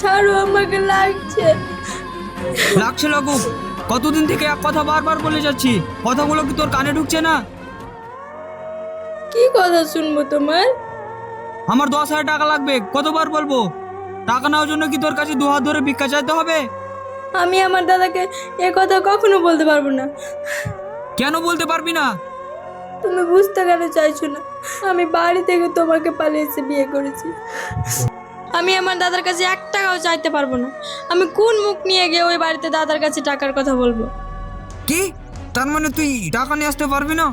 ছাড়ো আমাকে লাগছে। লাগছে লাগুক কতদিন থেকে এক কথা বারবার বলে যাচ্ছি? কথাগুলো কি তোর কানে ঢুকছে না? কি কথা শুনব তোমার? আমার দশ হাজার টাকা লাগবে। কতবার বলব? টাকা নেওয়ার জন্য কি তোর কাছে দু হাত ধরে ভিক্ষা চাইতে হবে? আমি আমার দাদাকে এ কথা কখনো বলতে পারব না। কেন বলতে পারবি না? তুমি বুঝতে কেন চাইছো না? আমি বাড়ি থেকে তোমাকে পালিয়ে এসে বিয়ে করেছি। আমি আমার দাদার কাছে এক টাকাও চাইতে পারব না। আমি কোন মুখ নিয়ে গিয়ে ওই বাড়িতে দাদার কাছে টাকার কথা বলব? কি? তার মানে তুই টাকা নিয়ে আসতে পারবি না?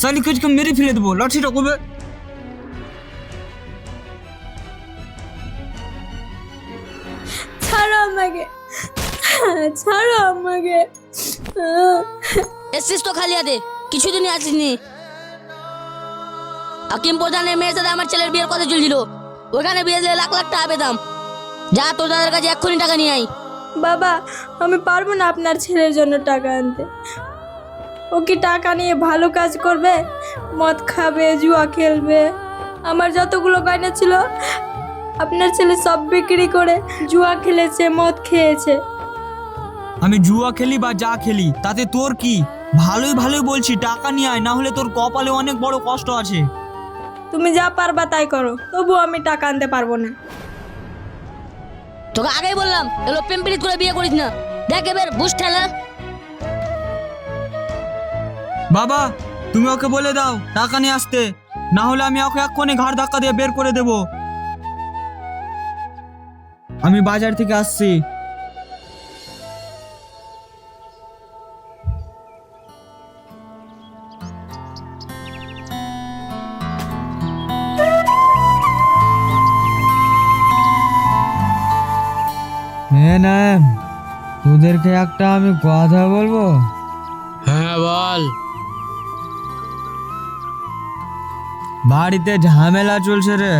শালি কুচকে মেরে ফেলে দেবো লাঠিটা কবে? ছাড়ো আমাকে। ছাড়ো আমাকে। এসছিস তো খালি হাতে কিছুদিনই আসিসনি। হাকিম প্রধানের মেয়ের সাথে আমার ছেলের বিয়ের কথা চলছিল ওখানে বিয়ে দিলে লাখ লাখ টাকা পেতাম। যা তোর দাদার কাছে এক্ষুনি টাকা নিয়ে আই বাবা আমি পারব না আপনার ছেলের জন্য টাকা আনতে। ও কি টাকা নিয়ে ভালো কাজ করবে? মদ খাবে জুয়া খেলবে। আমার যতগুলো গয়না ছিল আপনার ছেলে সব বিক্রি করে জুয়া খেলেছে মদ খেয়েছে। আমি জুয়া খেলি বা যা খেলি তাতে তোর কি? ভালোই ভালোই বলছি টাকা নিয়ে আয় না হলে তোর কপালে অনেক বড় কষ্ট আছে। তুমি যা পারবা তাই করো। তবু আমি টাকা আনতে পারব না। তোকে আগেই বললাম এগুলো প্রেম প্রীত করে বিয়ে করিস না। দেখ এবার বুঝ ঠেলা। বাবা তুমি ওকে বলে দাও টাকা নিয়ে আসতে। না হলে আমি ওকে এক্ষুনি ঘাড় ধাক্কা দিয়ে বের করে দেব। আমি বাজার থেকে আসছি। হ্যাঁ নাম তোদেরকে একটা আমি কথা বলব? হ্যাঁ বল। বাড়িতে ঝামেলা চলছে রে।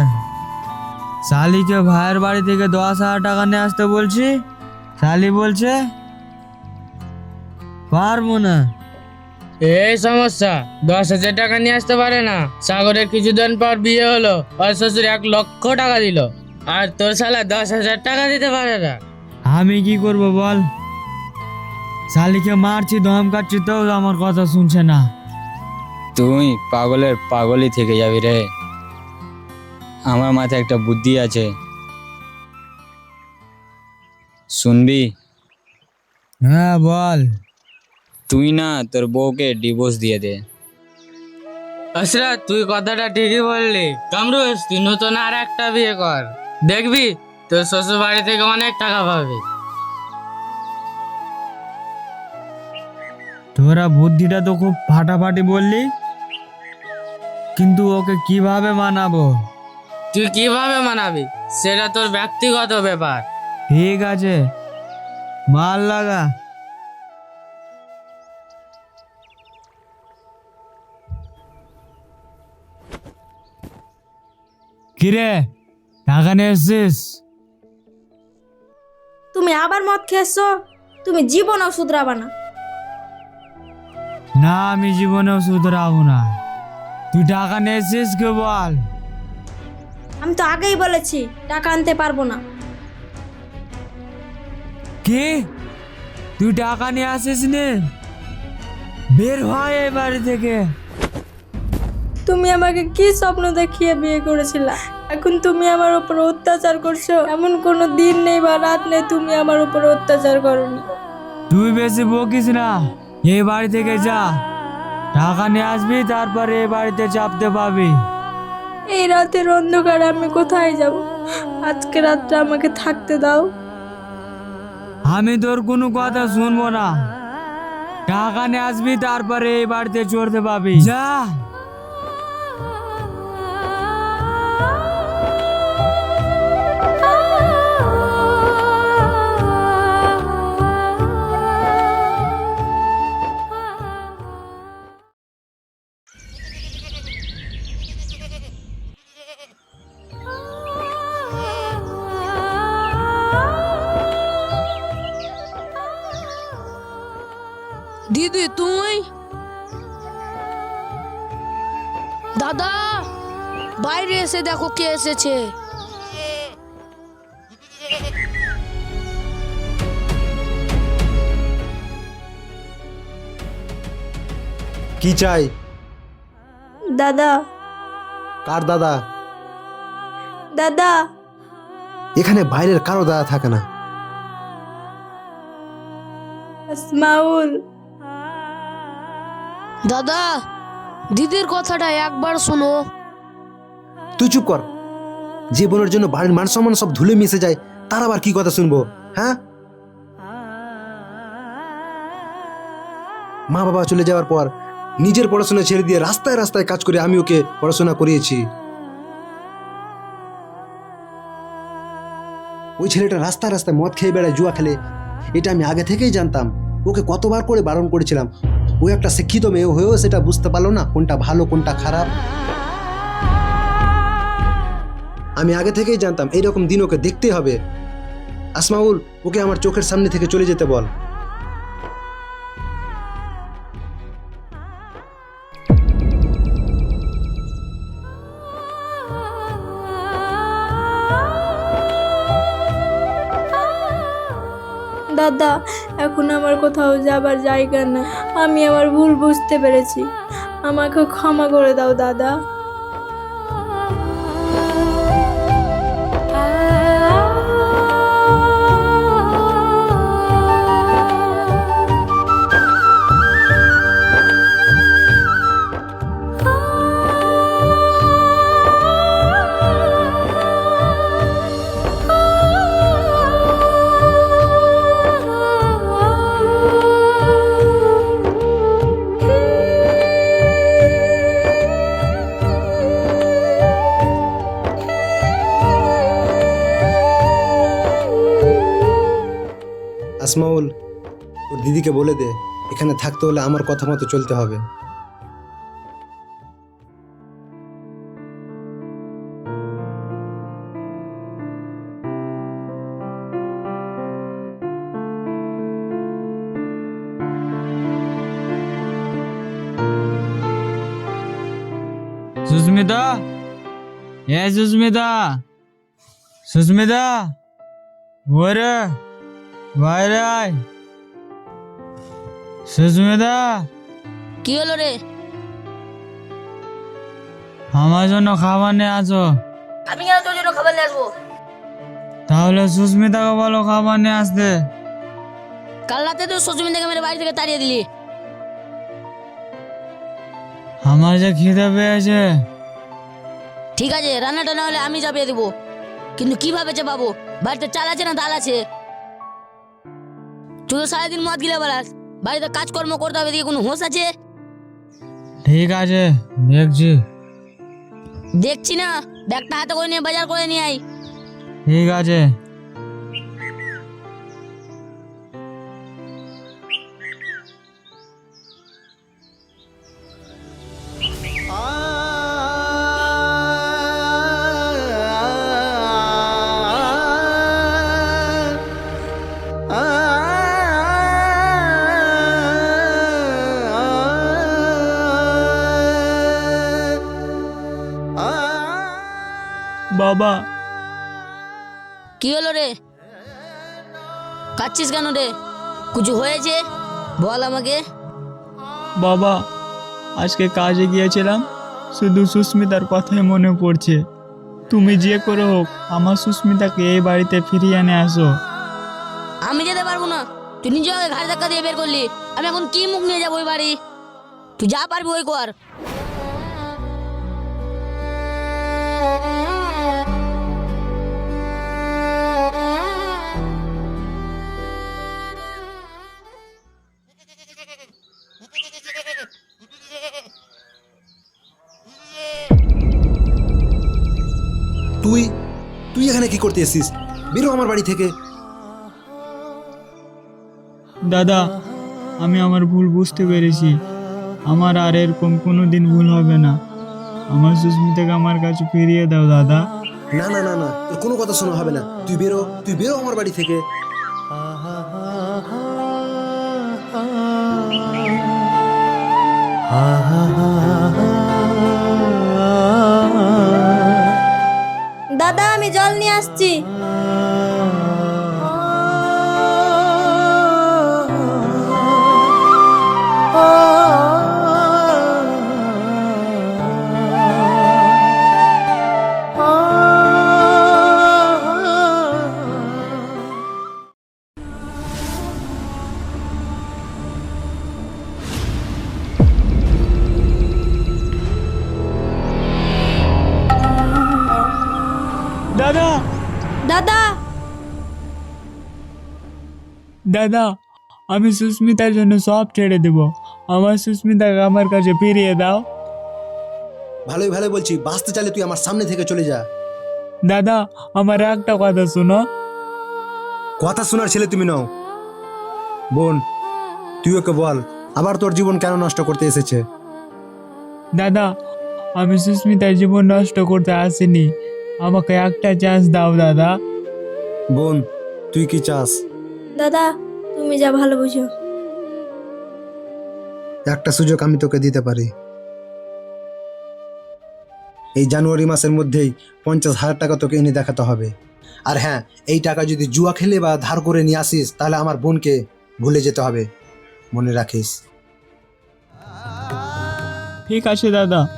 শালিকে ভাইয়ের বাড়ি থেকে দশ হাজার টাকা নিয়ে আসতে বলছি। শালি বলছে পারব না। এই সমস্যা দশ হাজার টাকা নিয়ে আসতে পারে না। সাগরের কিছুদিন পর বিয়ে হলো ওর শ্বশুর এক লক্ষ টাকা দিল। আর তোর শালা দশ হাজার টাকা দিতে পারে না। আমি কি করব বল? শালিকে মারছি ধমকাচ্ছি তো আমার কথা শুনছে না। তুই পাগলের পাগলই থেকে যাবি রে। আমার মাথায় একটা বুদ্ধি আছে। শুনবি? হ্যাঁ বল। তুই না তোর বউকে ডিভোর্স দিয়ে দে। আশরা তুই কথাটা ঠিকই বললি। কামরুস তুই নতুন আর একটা বিয়ে কর। দেখবি? তোর শ্বশুর বাড়ি থেকে অনেক টাকা পাবি। তোরা বুদ্ধিটা তো খুব ফাটাফাটি বললি কিন্তু ওকে কীভাবে মানাবো? তুই কীভাবে মানাবি? সেটা তোর ব্যক্তিগত ব্যাপার। ঠিক আছে মাল লাগা। কিরে টাকা নিয়ে এসছিস? আবার মদ খেয়েছো? তুমি জীবনও শুধরাবা না। না আমি জীবনেও শুধরাবো না। তুই টাকা নিয়ে এসছিস কে বল? আমি তো আগেই বলেছি টাকা আনতে পারব না। কি? তুই টাকা নিয়ে আসিস নে বের হয় এই বাড়ি থেকে। তুমি আমাকে কি স্বপ্ন দেখিয়ে বিয়ে করেছিলা? এখন তুমি আমার উপর অত্যাচার করছ। এমন কোনো দিন নেই বা রাত নেই তুমি আমার উপর অত্যাচার করনি। তুই বেশি বকিস না। এই বাড়ি থেকে যা। টাকা নিয়ে আসবি তারপরে এই বাড়িতে চাপতে পাবি। এই রাতের অন্ধকারে আমি কোথায় যাব? আজকে রাতটা আমাকে থাকতে দাও। আমি তোর কোনো কথা শুনব না। টাকা নিয়ে আসবি তারপরে এই বাড়িতে চড়তে পাবি। যা। দিদি তুই? দাদা বাইরে এসে দেখো কে এসেছে। কি চাই? দাদা। কার দাদা? দাদা। এখানে বাইরের কারও দাদা থাকে না। ইসমাউল। দাদা, দিদির কথাটা একবার শোনো। তুই চুপ কর। যে বোনের জন্য বাড়ির মান সম্মান সব ধুলে মিশে যায়, তার আবার কি কথা শুনব হ্যাঁ? মা বাবা চলে যাওয়ার পর নিজের পড়াশোনা ছেড়ে দিয়ে রাস্তায় রাস্তায় কাজ করে আমি ওকে পড়াশোনা করিয়েছি। ওই ছেলেটা রাস্তায় রাস্তায় মদ খেয়ে বেড়ায় জুয়া খেলে, এটা আমি আগে থেকেই জানতাম। ওকে কতবার করে বারণ করেছিলাম। ও একটা শিক্ষিত মেয়ে হয়েও সেটা বুঝতে পারল না, কোনটা ভালো, কোনটা খারাপ। আমি আগে থেকেই জানতাম, এইরকম দিন ওকে দেখতে হবে। আসমাউল ওকে আমার চোখের সামনে থেকে চলে যেতে বল। দাদা, এখন আমার কোথাও যাবার জায়গা না আমি আমার ভুল বুঝতে পেরেছি। আমাকে ক্ষমা করে দাও, দাদা। আসমাউল, ওর দিদিকে বলে দে, এখানে থাকতে হলে আমার কথা মতো চলতে হবে। সুস্মিতা? এ সুস্মিতা? সুস্মিতা? ওরে? বাইরে আয়। সুস্মিতা। কি হলো রে? আমার জন্য খাবার নিয়ে আসো। আমি কেন তোর জন্য খাবার নিয়ে আসব? তাহলে সুস্মিতাকে বলো খাবার নিয়ে আসতে। কাল রাতে তো সজমিন থেকে মেরে বাড়ি থেকে তাড়িয়ে দিলি। আমার যে খিদে পেয়েছে। ঠিক আছে রান্নাটা না হলে আমি চাপিয়ে দেবো। কিন্তু কীভাবে চাপাবো? বাড়িতে চাল আছে না ডাল আছে? তুই তো সারাদিন মদ গিলে বেড়াস বাড়িতে কাজকর্ম করতে হবে দিকে কোনো হোশ আছে ঠিক আছে দেখছি দেখছি না ব্যাগটা হাতে করে নিয়ে বাজার করে নিয়ে আই ঠিক আছে বাবা। কি হলো রে? কাচ্ছিস কেন রে? কিছু হয়েছে? বল আমাকে। বাবা আজকে কাজে গিয়েছিলাম শুধু সুস্মিতার কথাই মনে পড়ছে। তুমি যে করে হোক আমার সুস্মিতাকে এই বাড়িতে ফিরিয়ে এনে আসো। আমি যেতে পারব না। তুই নিজে আমাকে ঘাড় ধাক্কা দিয়ে বের করলি। আমি এখন কি মুখ নিয়ে যাব ওই বাড়ি? তুই যা পারবি ওই কর। কি করতে এসেছিস বেরো আমার বাড়ি থেকে দাদা আমি আমার ভুল বুঝতে পেরেছি আমার আর এরকম কোনো দিন ভুল হবে না আমার সুস্মিতাকে আমার কাছে ফিরিয়ে দাও দাদা না না না না তোর কোনো কথা শোনা হবে না তুই বেরো তুই বেরো আমার বাড়ি থেকে দাদা আমি জল নিয়ে আসছি। দাদা। দাদা। আমি সুস্মিতার জন্য সব ছেড়ে দেব। আমার সুস্মিতাকে আমার কাছে ফিরিয়ে দাও। ভালোই ভালো বলছি। বাঁচতে চাইলে তুই আমার সামনে থেকে চলে যা। দাদা আমার একটা কথা শোনো। কথা শোনার ছেলে তুমি নাও। বোন তুই ওকে বল আবার তোর জীবন কেন নষ্ট করতে এসেছে? দাদা আমি সুস্মিতার জীবন নষ্ট করতে আসিনি। আমাকে একটা চান্স দাও দাদা। বোন তুই কি চাস? দাদা তুমি যা ভালো বুঝো। একটা সুযোগ আমি তোকে দিতে পারি। এই জানুয়ারি মাসের মধ্যেই পঞ্চাশ হাজার টাকা তোকে এনে দেখাতে হবে। আর হ্যাঁ এই টাকা যদি জুয়া খেলে বা ধার করে নিয়ে আসিস তাহলে আমার বোনকে ভুলে যেতে হবে। মনে রাখিস। ঠিক আছে দাদা।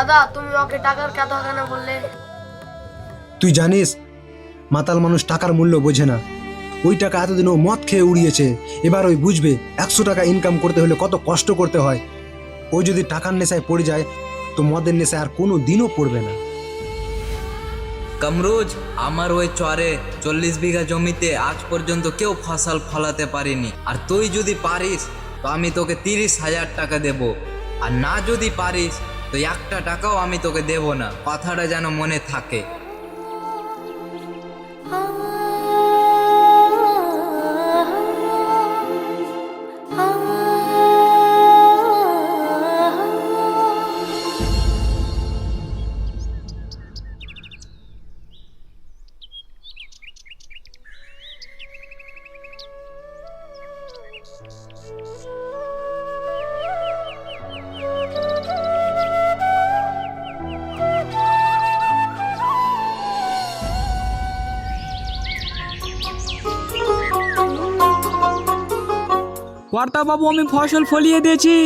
দাদা তুমি ওকে টাকার কথা কেন বললে? তুই জানিস মাতাল মানুষ টাকার মূল্য বোঝে না। ওই টাকা এতদিন ও মদ খেয়ে উড়িয়েছে। এবার ওই বুঝবে একশো টাকা ইনকাম করতে হলে কত কষ্ট করতে হয়। ও যদি টাকার নেশায় পড়ে যায় তো মদের নেশায় আর কোনো দিনও পড়বে না। কামরুজ আমার ওই চরে চল্লিশ বিঘা জমিতে আজ পর্যন্ত কেউ ফসল ফলাতে পারিনি। আর তুই যদি পারিস তো আমি তোকে তিরিশ হাজার টাকা দেব। আর না যদি পারিস তো একটা টাকাও আমি তোকে দেব না। কথাটা যেন মনে থাকে। বাবু, আমি ফসল ফলিয়ে দিয়েছি।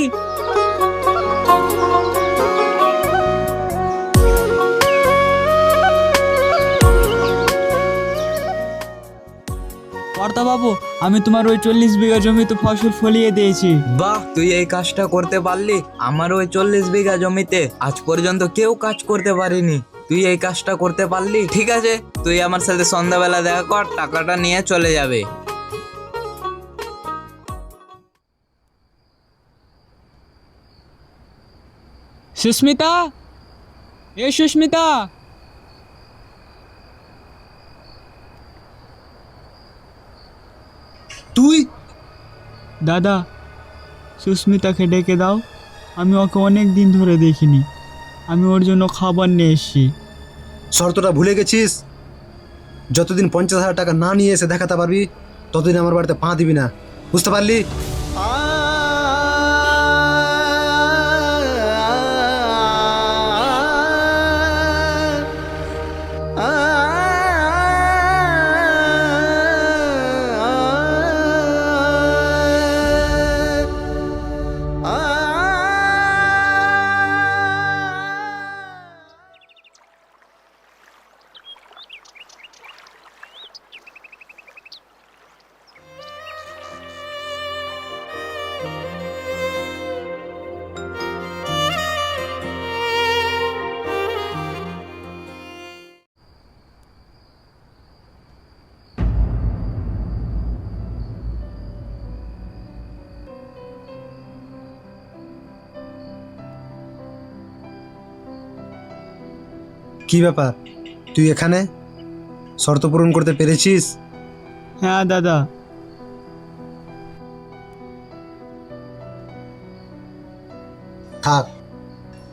বাবু, আমি তোমার ওই চল্লিশ বিঘা জমিতে ফসল ফলিয়ে দিয়েছি। বাহ, তুই এই কাজটা করতে পারলি। আমার ওই চল্লিশ বিঘা জমিতে আজ পর্যন্ত কেউ কাজ করতে পারিনি। তুই এই কাজটা করতে পারলি? ঠিক আছে, তুই আমার সাথে সন্ধ্যাবেলা দেখা কর, টাকাটা নিয়ে চলে যাবে। সুস্মিতা? এ সুস্মিতা! তুই? দাদা সুস্মিতাকে ডেকে দাও। আমি ওকে অনেক দিন ধরে দেখিনি। আমি ওর জন্য খাবার নিয়ে এসেছি। শর্তটা ভুলে গেছিস? যতদিন পঞ্চাশ হাজার টাকা না নিয়ে এসে দেখাতে পারবি ততদিন আমার বাড়িতে পা দিবি না। বুঝতে পারলি? কি ব্যাপার? তুই এখানে? শর্ত পূরণ করতে পেরেছিস? হ্যাঁ দাদা। থাক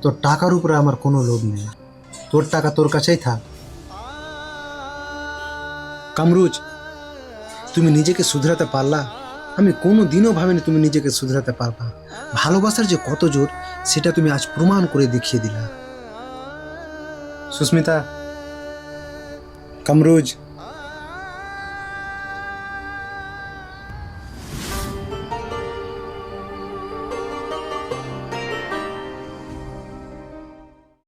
তোর টাকার উপরে আমার কোনো লোভ নেই। তোর টাকা তোর কাছেই থাক। কামরুজ তুমি নিজেকে শুধরাতে পারলা? আমি কোনো দিনও ভাবিনি তুমি নিজেকে শুধরাতে পারবা। ভালোবাসার যে কত জোর সেটা তুমি আজ প্রমাণ করে দেখিয়ে দিলা। সুস্মিতা কামরুজ